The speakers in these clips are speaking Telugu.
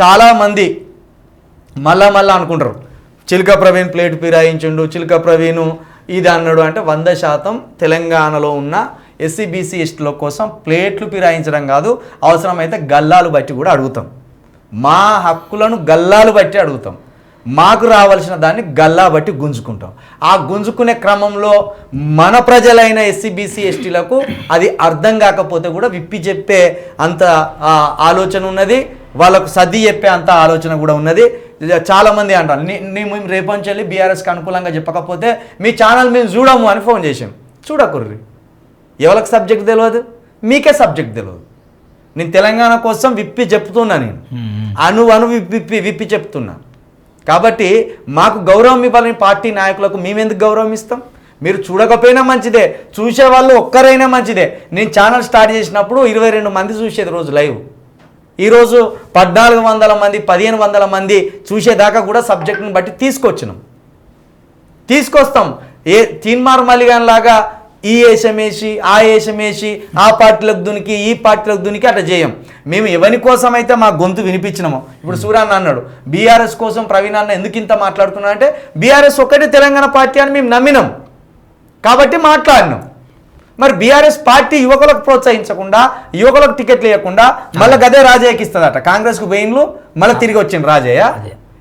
చాలామంది మళ్ళా మళ్ళా అనుకుంటారు. చిలుక ప్రవీణ్ ప్లేట్ ఫిరాయించుండు చిలుక ప్రవీణ్ ఇది అన్నాడు అంటే వంద శాతం తెలంగాణలో ఉన్న ఎస్సీ బీసీ ఎస్టీల కోసం ప్లేట్లు ఫిరాయించడం కాదు అవసరమైతే గల్లాలు బట్టి కూడా అడుగుతాం. మా హక్కులను గల్లాలు బట్టి అడుగుతాం. మాకు రావాల్సిన దాన్ని గల్లా బట్టి గుంజుకుంటాం. ఆ గుంజుకునే క్రమంలో మన ప్రజలైన ఎస్సీ బీసీ ఎస్టీలకు అది అర్థం కాకపోతే కూడా విప్పి చెప్పే అంత ఆలోచన ఉన్నది. వాళ్ళకు సర్ది చెప్పే అంత ఆలోచన కూడా ఉన్నది. చాలామంది అంటారు నీ మేము రేపంచి వెళ్ళి బీఆర్ఎస్కి అనుకూలంగా చెప్పకపోతే మీ ఛానల్ మేము చూడము అని ఫోన్ చేసాం చూడకుర్రి. ఎవరికి సబ్జెక్ట్ తెలియదు మీకే సబ్జెక్ట్ తెలియదు నేను తెలంగాణ కోసం విప్పి చెప్తున్నా నేను. అను అను విప్పి విప్పి- చెప్తున్నా. కాబట్టి మాకు గౌరవం ఇవ్వాలని పార్టీ నాయకులకు మేమెందుకు గౌరవం ఇస్తాం మీరు చూడకపోయినా మంచిదే. చూసే వాళ్ళు ఒక్కరైనా మంచిదే. నేను ఛానల్ స్టార్ట్ చేసినప్పుడు ఇరవై రెండు మంది చూసేది రోజు లైవ్. ఈరోజు పద్నాలుగు వందల మంది పదిహేను వందల మంది చూసేదాకా కూడా సబ్జెక్ట్ని బట్టి తీసుకొచ్చినాం. తీసుకొస్తాం. ఏ తీన్మార్ మల్లిగాన్ లాగా ఈ వేషం వేసి ఆ వేషం వేసి ఆ పార్టీలకు దునికి ఈ పార్టీలకు దునికి అట్లా చేయం. మేము ఎవరి కోసం అయితే మా గొంతు వినిపించినామో ఇప్పుడు సూరాన్న అన్నాడు బీఆర్ఎస్ కోసం ప్రవీణ్ అన్న ఎందుకు ఇంత మాట్లాడుతున్నా అంటే బీఆర్ఎస్ ఒక్కటే తెలంగాణ పార్టీ అని మేము నమ్మినాం. కాబట్టి మాట్లాడినాం. మరి బీఆర్ఎస్ పార్టీ యువకులకు ప్రోత్సహించకుండా యువకులకు టికెట్లు ఇవ్వకుండా మళ్ళీ గదే రాజయ్యకి ఇస్తుందట. కాంగ్రెస్కు పోయిన్లు మళ్ళీ తిరిగి వచ్చింది రాజయ్య.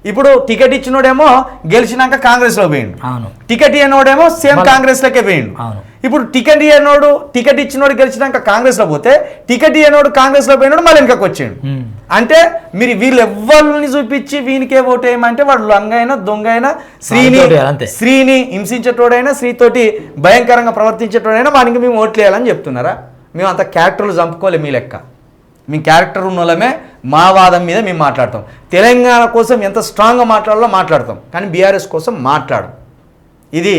ఇప్పుడు టికెట్ ఇచ్చినోడేమో గెలిచినాక కాంగ్రెస్లో పోయిండు. అవును. టికెట్ ఇవ్వనోడేమో సేమ్ కాంగ్రెస్ లకే పోయిండు. అవును. ఇప్పుడు టికెట్ ఇవ్వనోడు టికెట్ ఇచ్చినోడు గెలిచినాక కాంగ్రెస్లో పోతే టికెట్ ఇవ్వనోడు కాంగ్రెస్లో పోయినోడు మళ్ళీ వెనకకి వచ్చిండు. అంటే మీరు వీళ్ళు ఎవ్వరిని చూపించి వీనికే ఓటు వేయమంటే వాడు లంగైనా దొంగైనా శ్రీని. స్త్రీని హింసించేటోడైనా స్త్రీతోటి భయంకరంగా ప్రవర్తించేటోడైనా వానికి మేము ఓట్లు వేయాలని చెప్తున్నారా? మేము అంత క్యారెక్టర్లు చంపుకోలే మీ లెక్క. మీ క్యారెక్టర్ ఉన్నోళ్ళమే మా వాదం మీద మేము మాట్లాడతాం. తెలంగాణ కోసం ఎంత స్ట్రాంగ్గా మాట్లాడాలో మాట్లాడతాం. కానీ బీఆర్ఎస్ కోసం మాట్లాడం ఇది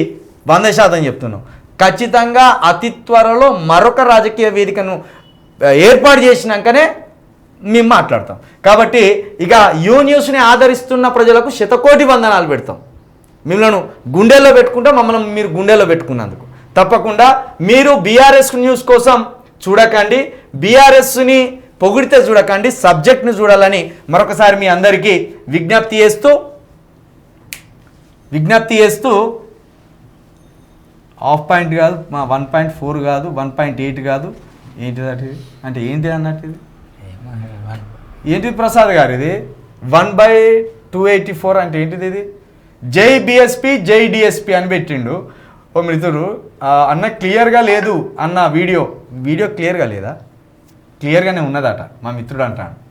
వంద శాతం చెప్తున్నాం. ఖచ్చితంగా అతి త్వరలో మరొక రాజకీయ వేదికను ఏర్పాటు చేసినాకనే మేము మాట్లాడతాం. కాబట్టి ఇక యూ న్యూస్ని ఆదరిస్తున్న ప్రజలకు శతకోటి వందనాలు పెడతాం. మిమ్మల్ని గుండెల్లో పెట్టుకుంటే మమ్మల్ని మీరు గుండెల్లో పెట్టుకున్నందుకు. తప్పకుండా మీరు బీఆర్ఎస్ న్యూస్ కోసం చూడకండి. బీఆర్ఎస్ని పొగిడితే చూడకండి సబ్జెక్ట్ని చూడాలని మరొకసారి మీ అందరికీ విజ్ఞప్తి చేస్తూ విజ్ఞప్తి చేస్తూ హాఫ్ పాయింట్ కాదు మా వన్ పాయింట్ ఫోర్ కాదు వన్ పాయింట్ ఎయిట్ కాదు. ఏంటిది అంటే అంటే ఏంటి అన్నట్టు ఇది? ఏంటిది ప్రసాద్ గారు ఇది one by two eighty four అంటే ఏంటిది ఇది? జై బిఎస్పి జై డిఎస్పి అని పెట్టిండు. ఓ మిత్రుడు అన్న క్లియర్గా లేదు అన్న వీడియో. వీడియో క్లియర్గా లేదా? క్లియర్గానే ఉన్నదట మా మిత్రుడు అంటాడు.